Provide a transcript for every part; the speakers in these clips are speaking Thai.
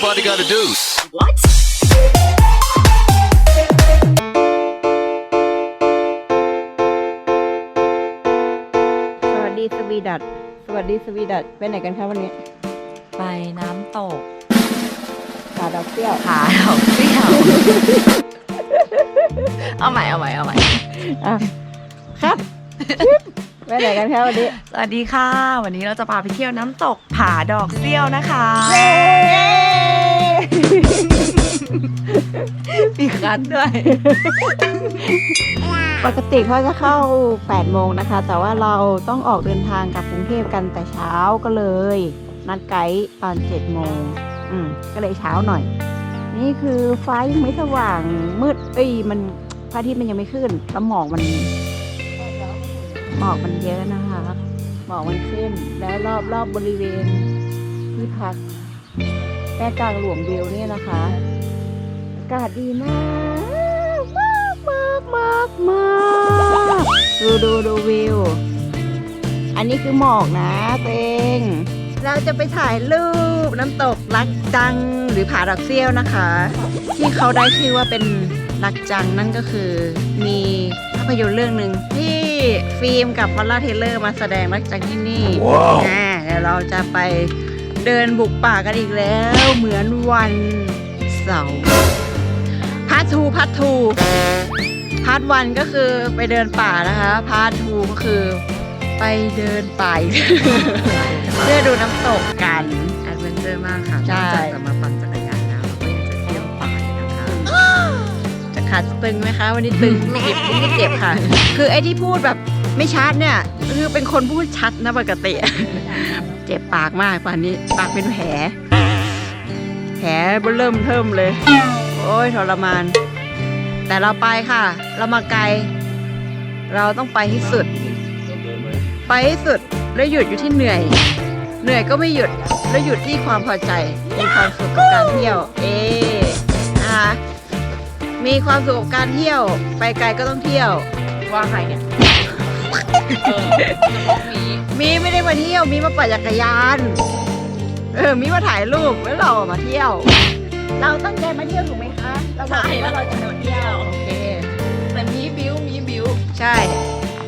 party gotta do? What? สวัสดีสวีดัตสวัสดีสวีดัตไปไหนกันคะวันนี้ ไปน้ำตกผาดอกเปี้ยวผาดอกเปรี้ยว เอาใหม่เอาใหม่เอาใหม่อะครับไปไหนกันคะวันนี้ สวัสดีค่ะ วันนี้เราจะพาไปเที่ยวน้ำตกผาดอกเซี่ยวนะคะ มีคันด้วย ปกติเขาจะเข้า 8 โมงนะคะ แต่ว่าเราต้องออกเดินทางกลับกรุงเทพกันแต่เช้าก็เลย นัดไกด์ตอน 7 โมง อืม ก็เลยเช้าหน่อย นี่คือฟ้ายังไม่สว่างมืด เอ้ย มันพระอาทิตย์มันยังไม่ขึ้นแล้วหมอกมัน หมอกมันเยอะนะคะ หมอกมันขึ้น แล้วรอบรอบบริเวณที่พัก แม่กลางหลวงวิวเนี่ยนะคะอากาศดีมากมากมากมากมากดูดูดูวิว อันนี้คือหมอกนะตัวเอง เราจะไปถ่ายรูปน้ำตกลักจังหรือผาดอกเซี่ยวนะคะ ที่เขาได้ชื่อว่าเป็นลักจังนั่นก็คือมีภาพยนตร์เรื่องหนึ่งที่ฟิล์มกับพอลล่าเทเลอร์มาแสดงลักจังที่นี่ว้าวอ่าเดี๋ยวเราจะไป เดินบุกป่ากันอีกแล้ว เหมือนวันเสาร์พาร์ททูพาร์ททูพาร์ทวันก็คือไปเดินป่านะคะพาร์ททูก็คือไปเดินป่าอีกเพื่อดูน้ำตกกันแอดเวนเจอร์มากค่ะใช่นอกจากจะมาปั่นจักรยานแล้วเราก็ยังจะเที่ยวป่าอีกนะคะจะขาดตึงไหมคะ วันนี้ตึงเจ็บไม่เจ็บค่ะ คือไอ้ที่พูดแบบไม่ชัดเนี่ย คือเป็นคนพูดชัดนะปกติ เจ็บปากมากป่านนี้ ปากเป็นแผล แผลเริ่มเทิมเลย โอ้ยทรมาน แต่เราไปค่ะ เรามาไกล เราต้องไปให้สุด ไปให้สุดแล้วหยุดอยู่ที่เหนื่อย เหนื่อยก็ไม่หยุดแล้วหยุดที่ความพอใจมีความสุขกับการเที่ยว เอนะคะมีความสุขกับการเที่ยว ไปไกลก็ต้องเที่ยวว่าใครเนี่ย มี ไม่ได้มาเที่ยวมีมาปั่นจักรยาน เออมีมาถ่ายรูปแล้วเรามาเที่ยว เราตั้งใจมาเที่ยวถูกไหมคะ เราบอกใช่แล้วเราจะมาเที่ยว โอเค แต่มีบิวมีบิวใช่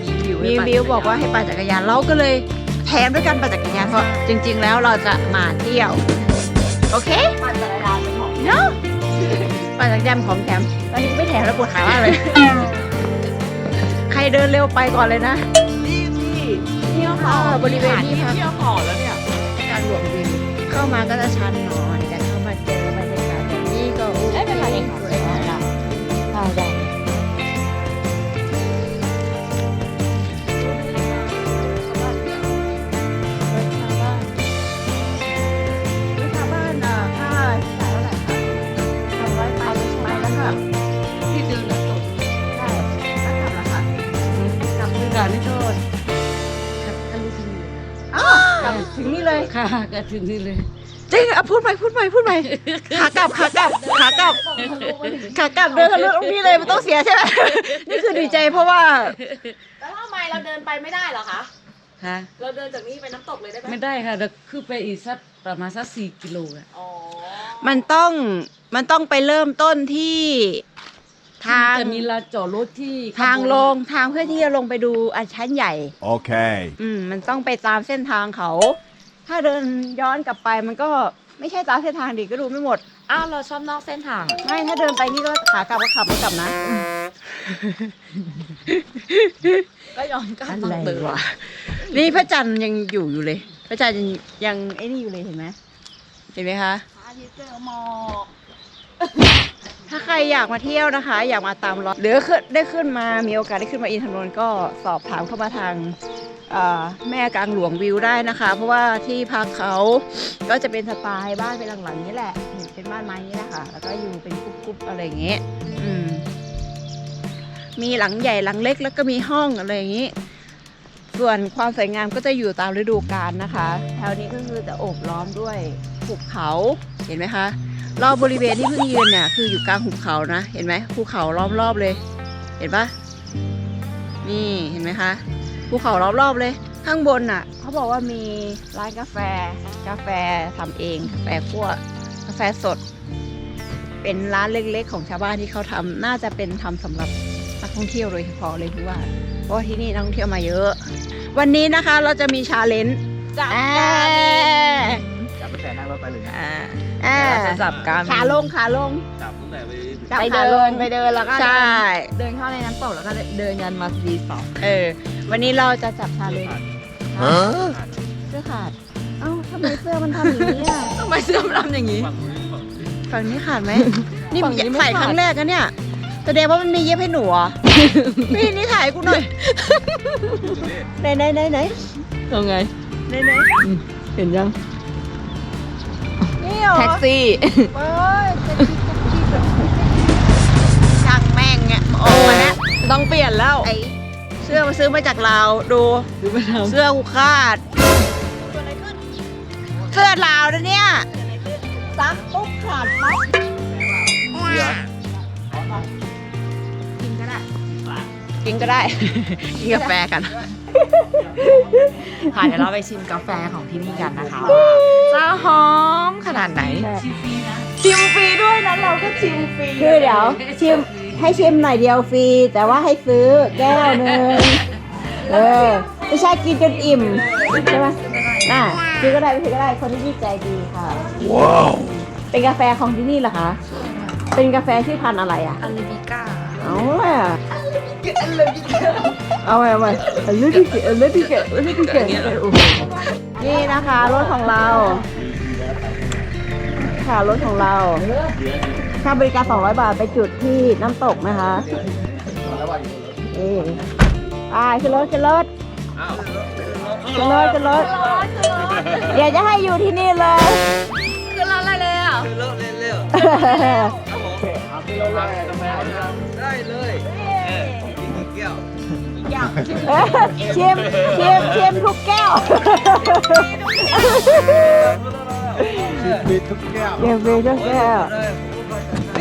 มีบิวมีบิวบอกว่าให้ปั่นจักรยานเราก็เลยแถมด้วยกันปั่นจักรยานเพราะจริง ๆ แล้วเราจะมาเที่ยว โอเคปั่นจักรยานเป็นของเนาะปั่นจักรยานของแถมตอนนี้ไม่แถมแล้วปวดขามากเลย ใครเดินเร็วไปก่อนเลยนะนี่นี่เที่ยว ค่ะบริเวณที่พัก เที่ยวขอแล้วเนี่ย การหลวงวิวเข้ามาก็จะชันหน่อย ถึงนี่เลยค่ะก็ถึงนี่เลยจริงอะพูดไปพูดไปพูดไปขากลับขากลับขากลับขากลับเดินทะลุตรงนี้เลยมันต้องเสียใช่ไหมนี่คือดีใจเพราะว่าแล้วทำไมเราเดินไปไม่ได้เหรอคะฮะเราเดินจากนี้ไปน้ำตกเลยได้ไหมไม่ได้ค่ะเราคือไปอีกสักประมาณสักสี่กิโลอะอ๋อมันต้องมันต้องไปเริ่มต้นที่ทางจะมีลานจอดรถที่ทางลงทางเพื่อที่จะลงไปดูอันชั้นใหญ่ Okay. อืมมันต้องไปตามเส้นทางเขา ถ้าเดินย้อนกลับไปมันก็ไม่ใช่ตามเส้นทางดิก็ดูไม่หมด อ้าวเราชอบนอกเส้นทาง ไม่ถ้าเดินไปนี่ก็ขากลับก็ขับไม่กลับนะ ก็ย้อนกลับอะมาไรเดินวะ นี่พระจันทร์ยังอยู่อยู่เลย พระจันทร์ยังยังไอ้นี่อยู่เลยเห็นไหมเห็นไหมคะอาทิตย์เจอหมอกถ้าใครอยากมาเที่ยวนะคะ อยากมาตามรอยหรือขึ้นได้ขึ้นมามีโอกาสได้ขึ้นมาอินทนนท์ก็สอบถามเข้ามาทางเอ่อ แม่กลางหลวงวิวได้นะคะ เพราะว่าที่พักเขาก็จะเป็นสไตล์บ้านเป็นหลังๆนี้แหละ เป็นบ้านไม้นี่แหละค่ะ แล้วก็อยู่เป็นกรุ๊ปๆอะไรอย่างเงี้ยมมีหลังใหญ่หลังเล็กแล้วก็มีห้องอะไรอย่างงี้ ส่วนความสวยงามก็จะอยู่ตามฤดูกาลนะคะ แถวนี้ก็คือจะโอบล้อมด้วยภูเขาเห็นไหมคะรอบบริเวณที่เพิ่งยืนเนี่ยคืออยู่กลางหุบเขานะ เห็นไหมภูเขาล้อมรอบเลย เห็นปะนี่เห็นไหมคะ ภูเขาล้อมรอบเลย ข้างบนน่ะ เขาบอกว่ามีร้านกาแฟ กาแฟทำเองกาแฟคั่วกาแฟสด เป็นร้านเล็กๆ ของชาวบ้านที่เขาทำน่าจะเป็นทำสำหรับนักท่องเที่ยวโดยเฉพาะเลยพี่ว่า เพราะว่าที่นี่นักท่องเที่ยวมาเยอะ วันนี้นะคะเราจะมีชาเลนจ์จับอ่าจับไปแต่นั่งรถไปเลยนะอ่าอ่าเราจะจับกันขาลงขาลงจับตั้งแต่ไป จับไปขาเดิลนงไปเดินแล้วก็ใช่ เดินเข้าในน้ำตกแล้วก็เดินกันมารีสอร์ทเออ วันนี้เราจะจับชาเลนจ์เสื้อขาด เอ้าทำไมเสื้อมันทำอย่างนี้อะทำไมเสื้อมันทำอย่างนี้ฝั่งนู้นฝั่งนี้ฝั่งนี้ขาดไหมนี่ฝั่งนี้ไม่ใส่ขาดครั้งแรกกันเนี่ยแสดงว่ามันมีเย็บให้หนูเหรอพี่นี่ถ่ายกูหน่อยไหนไหนไหนไหนยังไงไหนไหนเห็นยังนี่เหรอแท็กซี่เอ้ย ต้องเปลี่ยนแล้วไอเสื้อมาซื้อมาจากลาวดูดูไปทเสื้อกูขาดเสื้อลาวนะเนี่ยซักปุ๊บขาดปั๊บเหลือกินก็ได้ กินก็ได้ กินกาแฟกันค่ะเดี๋ยวเราไปชิมกาแฟของที่นี่กันนะคะว่าจะหอมขนาดไหนชิมฟรีด้วยนะเราก็ชิมฟรีคือเดี๋ยวชิม ให้ชิมหน่อยเดียวฟรี แต่ว่าให้ซื้อแก้วหนึ่งเออไม่ใช่กินจนอิ่มใช่ไหมน่ะซื้อก็ได้ไม่ซื้อก็ได้คนที่นี่ใจดีค่ะ ว้าว เป็นกาแฟของที่นี่เหรอคะ เป็นกาแฟที่อพันธุ์อะไรอะอัลลิบิก้าเอาเลยอะเอาไปเอาไปเอลิบิเกเอลิบิเกเอลิบิเกโอ้โหนี่นะคะรถของเรา ค่ะรถของเรา ค่าบริการ 200 บาทไปจุดที่น้ำตกนะคะนี่ไปขึ้นรถขึ้นรถอ้าวขึ้นรถขึ้นรถเดี๋ยวจะให้อยู่ที่นี่เลย คือร้านอะไรเลยอะเร็วเร็วเร็วครับผมเอาไปลงเลยได้เลยเออกินกี่แก้วชิมชิมชิมทุกแก้วมีทุกแก้วชิมทุกแก้ว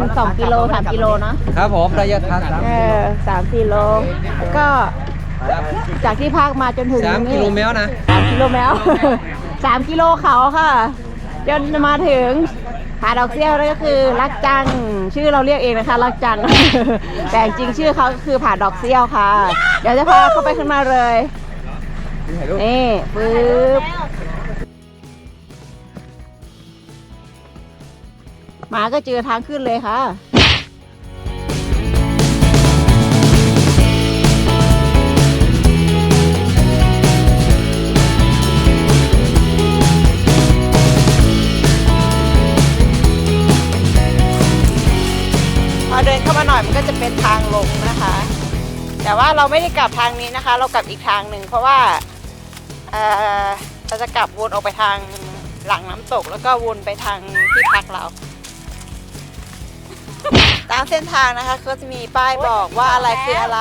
มาประมาณ2กิโล3กิโลเนาะครับผมระยะทางเออสามกิโลก็จากที่พักมาจนถึงสามกิโลเมตรนะ สามกิโลเมตรสามกิโลเขาค่ะ จนมาถึงผาดอกเซี่ยวนั่นก็คือรักจังชื่อเราเรียกเองนะคะรักจัง แต่จริงๆชื่อเขาก็คือผาดอกเซี่ยวค่ะ เดี๋ยวจะพาเข้าไปขึ้นมาเลย นี่ปึ๊บ มาก็เจอทางขึ้นเลยค่ะพอเดินเข้ามาหน่อยมันก็จะเป็นทางลงนะคะ แต่ว่าเราไม่ได้กลับทางนี้นะคะ เรากลับอีกทางหนึ่งเพราะว่าเเราจะกลับวนออกไปทางหลังน้ำตก แล้วก็วนไปทางที่พักเราามเส้นทางนะคะก็จะมีป้ายบอกว่าอะไรคืออะไร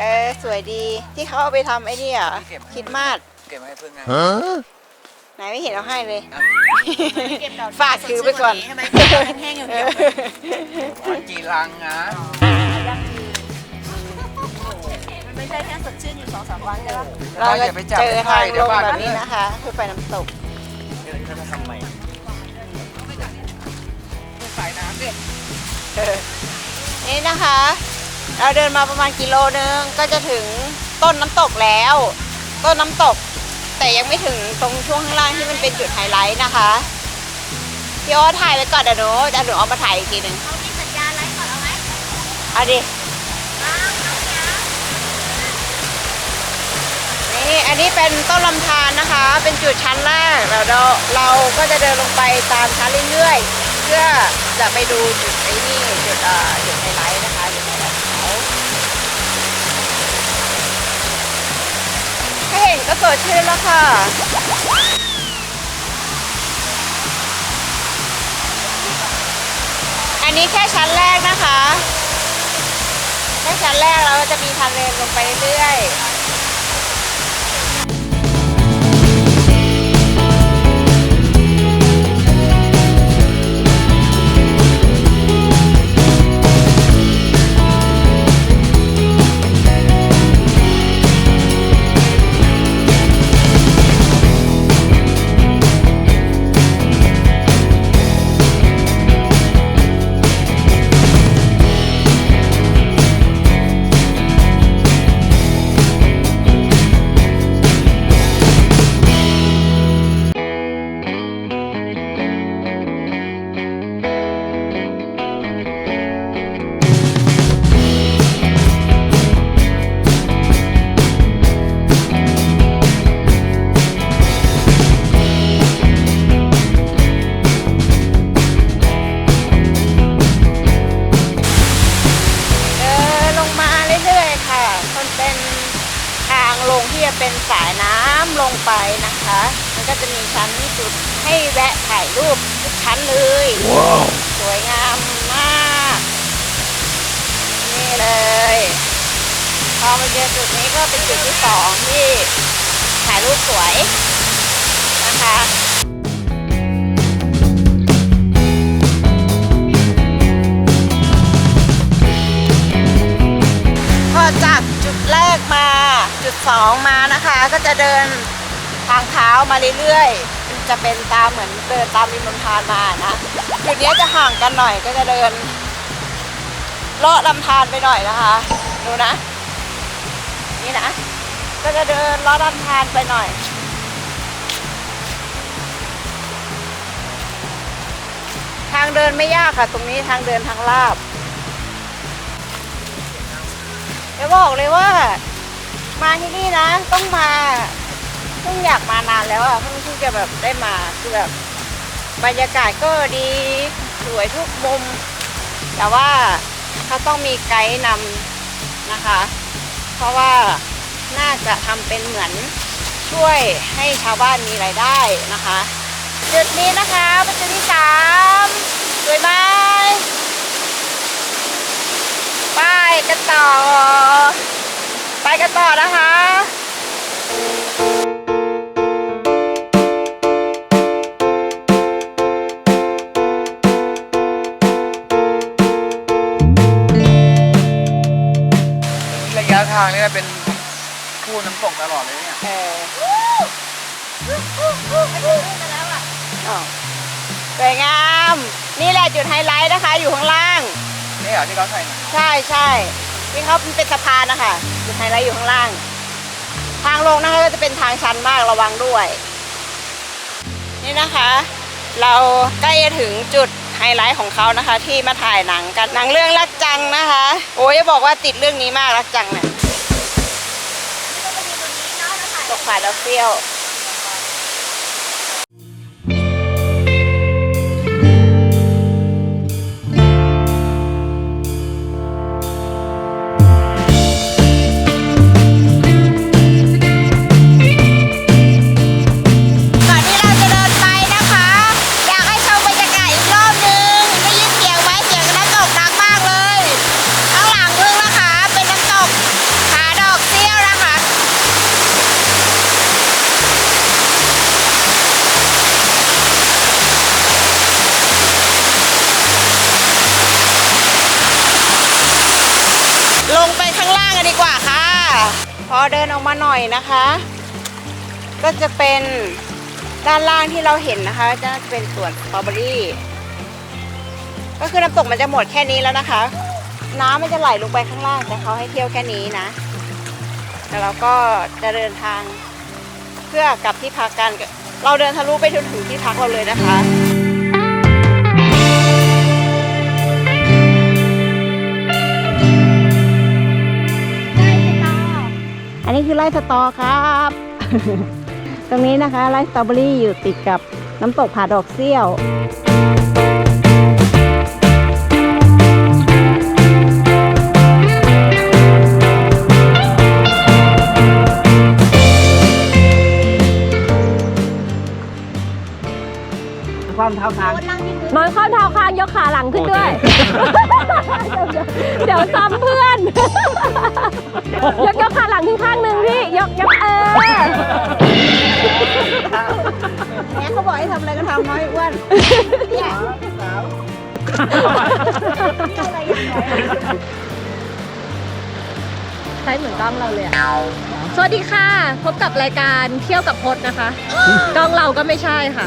เออสวยดีที่เขาเอาไปทำไอ้นี่อะคิดมากเก็บไว้เพื่อนไงไหนไม่เห็นเอาให้เลยฝากถือไปก่อนทำไมแห้งๆอย่างเดียวจีรังนะมันไม่ใช่แค่สดชื่นอยู่สองสามวันใช่ปะเราจะเจอทางลงแบบนี้นะคะคือไปน้ำตก เดินเข้ามาทำไมนี่ นะคะ เราเดินมาประมาณกิโลนึงก็จะถึงต้นน้ำตกแล้ว ต้นน้ำตก แต่ยังไม่ถึงตรงช่วงข้างล่างที่มันเป็นจุดไฮไลท์นะคะพี่โอตถ่ายไว้ก่อนเดี๋ยวหนูเดี๋ยวหนูเอามาถ่ายอีกทีหนึ่งเขามีสัญญาณไลฟ์ก่อนเอาไหมเอาดิน้องน้องเนี้ยนี่อันนี้เป็นต้นลำธารนะคะ เป็นจุดชั้นแรกแล้วเราเราก็จะเดินลงไปตามชั้นเรื่อยๆเพื่อจะไปดูจุดไอ้นี่จุดเอ่อจุดไฮไลท์นะคะจุดไฮไลท์ของเขาถ้าเห็นก็สดชื่นแล้วค่ะอันนี้แค่ชั้นแรกนะคะแค่ชั้นแรกเราจะมีทางเดินลงไปเรื่อยๆ สายน้ำลงไปนะคะ มันก็จะมีชั้นจุดให้แวะถ่ายรูปทุกชั้นเลยสวยงามมาก นี่เลย พอมาเจอจุดนี้ก็เป็นจุดที่สองที่ถ่ายรูปสวยนะคะ 1.2 มานะคะ ก็จะเดินทางเท้ามาเรื่อยๆ จะเป็นตามเหมือนเดินตามริมลำธารมานะจุดนี้จะห่างกันหน่อยก็จะเดินเลาะลำธารไปหน่อยนะคะ ดูนะ นี่นะ ก็จะเดินเลาะลำธารไปหน่อยทางเดินไม่ยากค่ะ ตรงนี้ทางเดินทางลาบจะบอกเลยว่า มาที่นี่นะ ต้องมาเพิ่งอยากมานานแล้วอะเพิ่งเพิ่จะแบบได้มาคือแบบบรรยากาศก็ดีสวยทุกมุม แต่ว่าเขาต้องมีไกด์นำนะคะ เพราะว่าน่าจะทำเป็นเหมือนช่วยให้ชาวบ้านมีรายได้นะคะจุดนี้นะคะเป็นจุดที่สามสวยไหมไปกันต่อ ไปกันต่อนะคะระยะทางนี่เป็นคู่น้ำตกตลอดเลยเนี่ยเออไปถึงนู่นกันแล้วอะอ้าวสวยงาม นี่แหละจุดไฮไลท์นะคะ อยู่ข้างล่าง นี่เหรอที่เขาใส่มาใช่ใช่ ที่เขาเป็นสะพานนะคะจุดไฮไลท์อยู่ข้างล่าง ทางลงนะคะก็จะเป็นทางชันมากระวังด้วย นี่นะคะ เราใกล้จะถึงจุดไฮไลท์ของเขานะคะ ที่มาถ่ายหนังกันหนังเรื่องรักจังนะคะ โอ้ยจะบอกว่าติดเรื่องนี้มากรักจังเนี่ยนี่ก็ไปยืนตรงนี้เนาะแล้วถ่ายตกขายแล้วเปรี้ยว น่อยนะคะ ก็จะเป็นด้านล่างที่เราเห็นนะคะ จะเป็นสวนสตรอเบอรี่ ก็คือน้ำตกมันจะหมดแค่นี้แล้วนะคะ น้ำมันจะไหลลงไปข้างล่างแต่เขาให้เที่ยวแค่นี้นะแล้วเราก็จะเดินทางเพื่อกลับที่พักกัน เราเดินทะลุไปจนถึงที่พักเราเลยนะคะ นนี้คือไร่สตอครับ ตรงนี้นะคะไร่สตรอเบอรี่อยู่ติดกับน้ำตกผาดอกเซี่ยวความเท้าทางนอนข้อเท้าค้างยกขาหลังขึ้นด้วย เดี๋ยวซ้ำเพื่อน ยกยกขาหลังขึ้นข้างหนึ่งพี่ ยกยกเออแม่เขาบอกให้ทำอะไรก็ทำน้อยอ้วนเนี่ยใช้เหมือนกล้องเราเลยอะสวัสดีค่ะ พบกับรายการเที่ยวกับพดนะคะ กล้องเราก็ไม่ใช่ค่ะ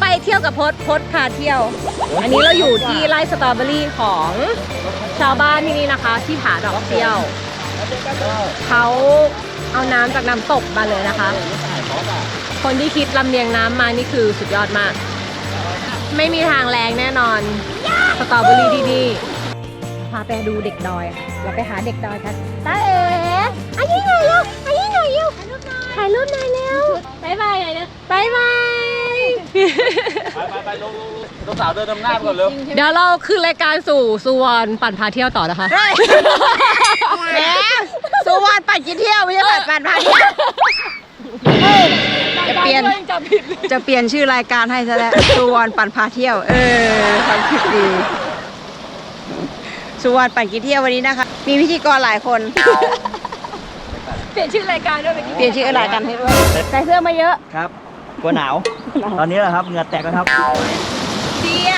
ไปเที่ยวกับพดพดพาเที่ยว อันนี้เราอยู่ที่ไร่สตรอเบอรี่ของ ชาวบ้านที่นี่นะคะ ที่ผาดอกเที่ยว เขาเอาน้ำจากน้ำตกมาเลยนะคะ คนที่คิดลำเลียงน้ำมานี่คือสุดยอดมาก ไม่มีทางแรงแน่นอน สตรอเบอรี่ที่นี่พาไปดูเด็กดอยค่ะเราไปหาเด็กดอยกันตาเอ๋อันนี้หน่อยเร็วอันนี้หน่อยเร็วถ่ายรูปหน่อยเร็วบายบายหน่อยนะบายบาย ไปไปไปลงลง ลงสาวเดินนำหน้าไปก่อนเร็วเดี๋ยวเราคือรายการสู่สุวรรณปั่นพาเที่ยวต่อนะคะ แหมสุวรรณปั่นกินเที่ยวไม่ใช่ปั่นปั่นพาเที่ยวจะเปลี่ยนจะเปลี่ยนชื่อรายการให้ซะแล้วสุวรรณปั่นพาเที่ยว เออความคิดดีสุวรรณปั่นกินเที่ยววันนี้นะคะ มีพิธีกรหลายคน เปลี่ยนชื่อรายการด้วยเมื่อกี้เปลี่ยนชื่อรายการให้ด้วยใส่เสื้อมาเยอะ ครับกลัวหนาว ตอนนี้แหละครับ เหงื่อแตกแล้วครับ เดีย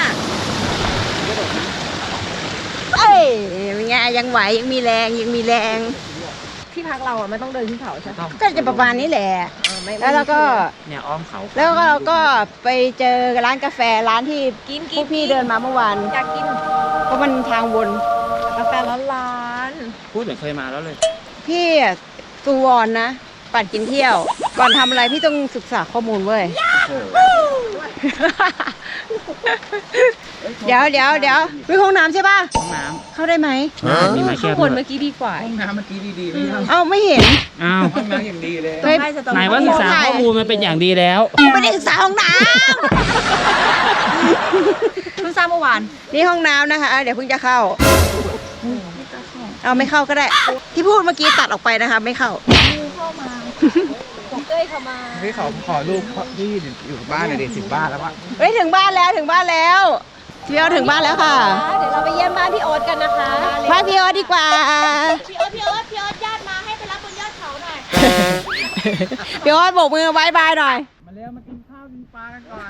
เอ้ ยเป็นไงยังไหวยังมีแรงยังมีแรง ที่พักเราอะไม่ต้องเดินขึ้นเขาใช่ไหมก็จะประมาณนี้แหละ เออไม่แล้วเราก็เนี่ยอ้อมเขาแล้วก็เราก็ไปเจอร้านกาแฟร้านที่กินพกิวนกพี่เดินมาเมื่อวานอยากกินเพราะมันทางวน กาแฟร้อนพูดเหมือนเคยมาแล้วเลย พี่อะสุวรรณนะ ปั่นกินเที่ยว ก่อนทำอะไรพี่ต้องศึกษาข้อมูลเว้ย เดี๋ยวเดี๋ยวเดี๋ยวมีห้องน้ำใช่ป่ะ ห้องน้เข้าได้ไหมำมีไม้ๆแคข้างบบนเมื่อกี้ดีกว่า ห้องน้ำเมื่อกี้ดีๆไม่ใช่เอ้าไม่เห็นอ้าวห้องน้ำอย่างดีเลยเฮ้ยไหนว่าศึกษาข้อมูลมันเป็นอย่างดีแล้ว ไม่ได้ศึกษาห้องน้เพิ่งทราบเมื่อวานำ นี่ห้องน้ำนะคะ เดี๋ยวเพิ่งจะเข้า เอาไม่เข้าก็ได้ ที่พูดเมื่อกี้ตัดออกไปนะคะ ไม่เข้า เต้ยเข้ามาพี่ขอขอรูปที่อยู่บ้านหน่อยดิสิบบ้านแล้ววะเฮ้ยถึงบ้านแล้วถึงบ้านแล้วพี่โอ๊ตถึงบ้านแล้วค่ะ เดี๋ยวเราไปเยี่ยมบ้านพี่โอ๊ตกันนะคะพาพี่โอ๊ตดีกว่า พี่โอ๊ตพี่โอ๊ตพี่โอ๊ตญาติมาให้ไปรับบนยอดเขาหน่อย พี่โอ๊ตโบกมือบายบายหน่อย มาเร็วมากินข้าวกินปลากันก่อน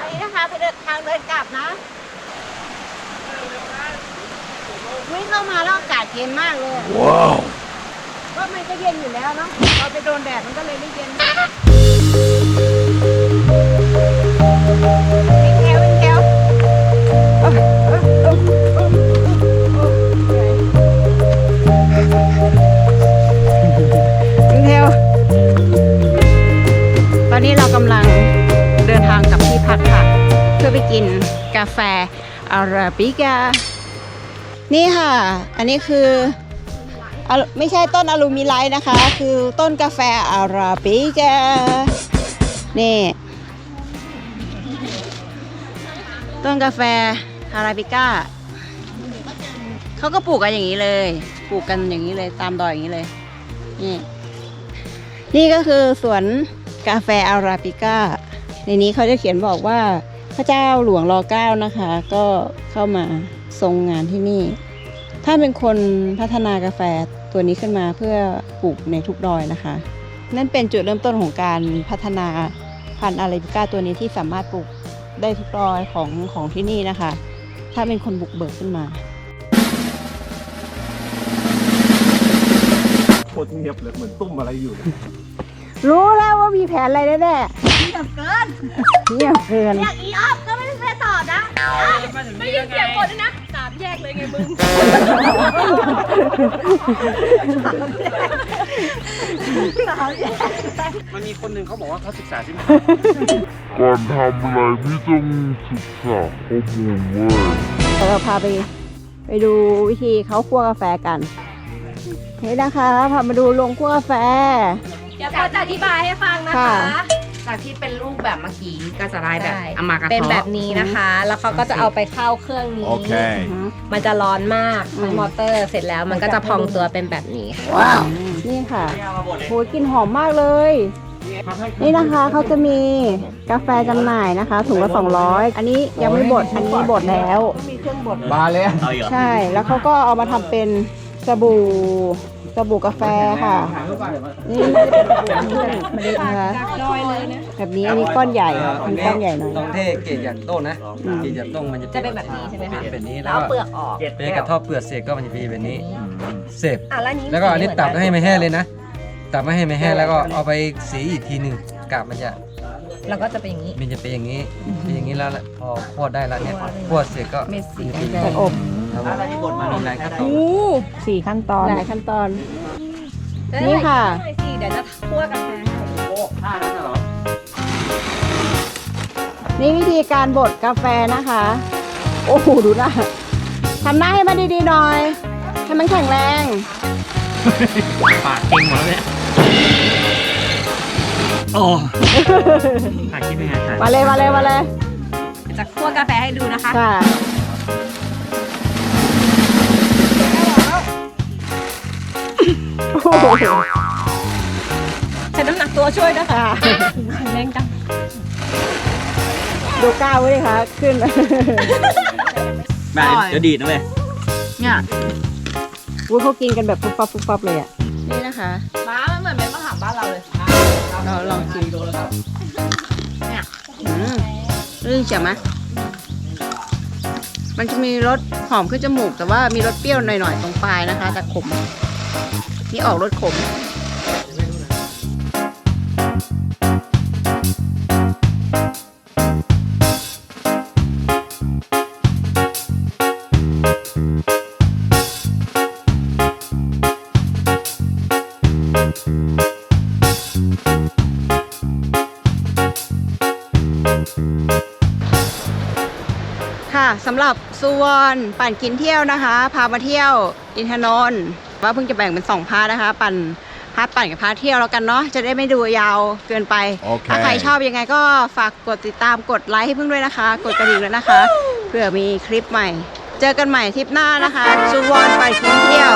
อันนี้นะคะไปเดินทางเดินกลับนะวิ่งเข้ามาแล้วอากาศเย็นมากเลย ว้าว ก็มันก็เย็นอยู่แล้วเนาะเราไปโดนแดดมันก็เลยไม่เย็นวิ่งแถววิ่งแถวเอ้ยเอ้ยเอ้ยเอ้ยเอ้ยวิ่งแถวตอนนี้เรากำลังเดินทางกลับที่พักค่ะ เพื่อไปกินกาแฟอาราบิกา นี่ค่ะ อันนี้คือ ไม่ใช่ต้นอลูมิไลท์นะคะ คือต้นกาแฟอาราบิกานี่ ต้นกาแฟอาราบิก้าเขาก็ปลูกกันอย่างนี้เลย ปลูกกันอย่างนี้เลยตามดอยอย่างนี้เลย นี่ นี่ก็คือสวนกาแฟอาราบิก้า ในนี้เขาจะเขียนบอกว่าพระเจ้าหลวงรอเก้านะคะ ก็เข้ามาทรงงานที่นี่ ท่านเป็นคนพัฒนากาแฟตัวนี้ขึ้นมาเพื่อปลูกในทุกดอยนะคะ นั่นเป็นจุดเริ่มต้นของการพัฒนาพันธุ์อาราบิก้าตัวนี้ที่สามารถปลูกได้ทุกดอยของของที่นี่นะคะ ถ้าเป็นคนบุกเบิกขึ้นมาโคตรเงียบเลยเหมือนตุ้มอะไรอยู่รู้แล้วว่ามีแผนอะไรแน่ๆเงียบเกินเงียบเกิน อยากอีออฟก็ไม่ได้เคยตอบนะ ไม่ยินเสียงกดด้วยนะสามแยกเลยไงมึง มันมีคนหนึ่งเขาบอกว่าเขาศึกษาที่ไหนก่อนทำอะไรพี่ต้องศึกษาข้อมูลเว้ยเดี๋ยวเราพาไป ไปดูวิธีเขาคั่วกาแฟกัน นี่นะคะพามาดูโรงคั่วกาแฟ เดี๋ยวเขาจะอธิบายให้ฟังนะคะค่ะ จากที่เป็นรูปแบบเมื่อกี้ก็จะได้แบบใช่เอามากระเป็นเทาะ แบบนี้นะคะ แล้วเขาก็จะเอาไปเข้าเครื่องนี้ Okay. มันจะร้อนมากอืมมอเตอร์เสร็จแล้วมันก็จะพองตัวเป็นแบบนี้ค่ะว้าวนี่ค่ะโหกลินหอมมากเลย นี่นะคะเขาจะมีกาแฟจำหน่ายนะคะ ถุงละ200 อันนี้ยังไม่บด อันนี้บดแล้วบานเลยอะใช่ แล้วเขาก็เอามาทำเป็นสบู่ สบู่กาแฟค่ะ นี่เป็นสบู่เมล็ดนะคะแบบนี้อันนี้ก้อนใหญ่อันนี้ก้อนใหญ่หน่อยตรงที่เกล็ดจากต้นนะเกล็ดจากต้นมันจะจะเป็นแบบนี้ใช่ไหมคะ เป็นแบบนี้แล้แล้ววเอาเปลือกออกเป็นกระเทบเปลือกเสร็จก็มันจะเป็นแบบนี้เสร็จอะแล้วนี้แล้วก็อันนี้ตับให้ไม่แห้งเลยนะ ตับไม่ให้ไม่แห้งแล้วก็เอาไปสีอีกทีหนึ่งกาบมันจะ แล้วก็จะเป็นอย่างนี้ มันจะเป็นอย่างนี้เป็นอย่างนี้แล้วแหละพอคั่วได้แล้วเนี่ยคั่วเสร็จก็เม็ดสีมันจะไปเป็น อบครับผมมีหลายขั้นตอนสี่ขั้นตอนหลายขั้นตอน นี่นี่ค่ะสิเดี๋ยวจะคั่วกาแฟให้นี่วิธีการบดกาแฟนะคะ โอ้โหดูหน้าทำหน้าให้มันดีๆหน่อย ให้มันแข็งแรง ปากเก่งหมดแล้วเนี่ยโอ้ถ่ายคลิปยังไงถ่ายมาเลยมาเลยมาเลยจะคั่วกาแฟให้ดูนะคะค่ะ ใช้น้ำหนักตัวช่วยนะคะค่ะแรงจัง ดูก้าวไว้ดิคะขึ้น แม่เดี๋ยวดีดนะเว้ยเนี่ยวุ้ยเขากินกันแบบฟุบฟับฟุบฟับเลยอะ นี่นะคะม้ามันเหมือนเป็นมะขามบ้านเราเลยเราลองชิมอืมรื่นเฉียวไหมมันจะมีรสหอมขึ้นจมูก แต่ว่ามีรสเปรี้ยวหน่อยๆตรงปลายนะคะ แต่ขม นี่ออกรสขมค่ะสำหรับสุวรรณปั่นกินเที่ยวนะคะ พามาเที่ยวอินทนนท์ ว่าเพิ่งจะแบ่งเป็นสองพาร์ทนะคะ ปั่นพาร์ทปั่นกับพาร์ทเที่ยวแล้วกันเนาะจะได้ไม่ดูยาวเกินไปโอเคถ้าใครชอบยังไงก็ฝากกดติดตามกดไลค์ให้เพิ่งด้วยนะคะ กดกระดิ่งด้วยนะคะเผื่อมีคลิปใหม่ เจอกันใหม่ทริปหน้านะคะสุวรรณปั่นกินเที่ยว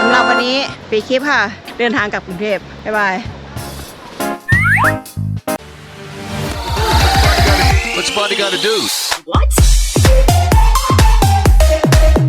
สำหรับวันนี้ปีคลิปค่ะ เดินทางกลับกรุงเทพบ๊ายบาย What's Buddy gotta do?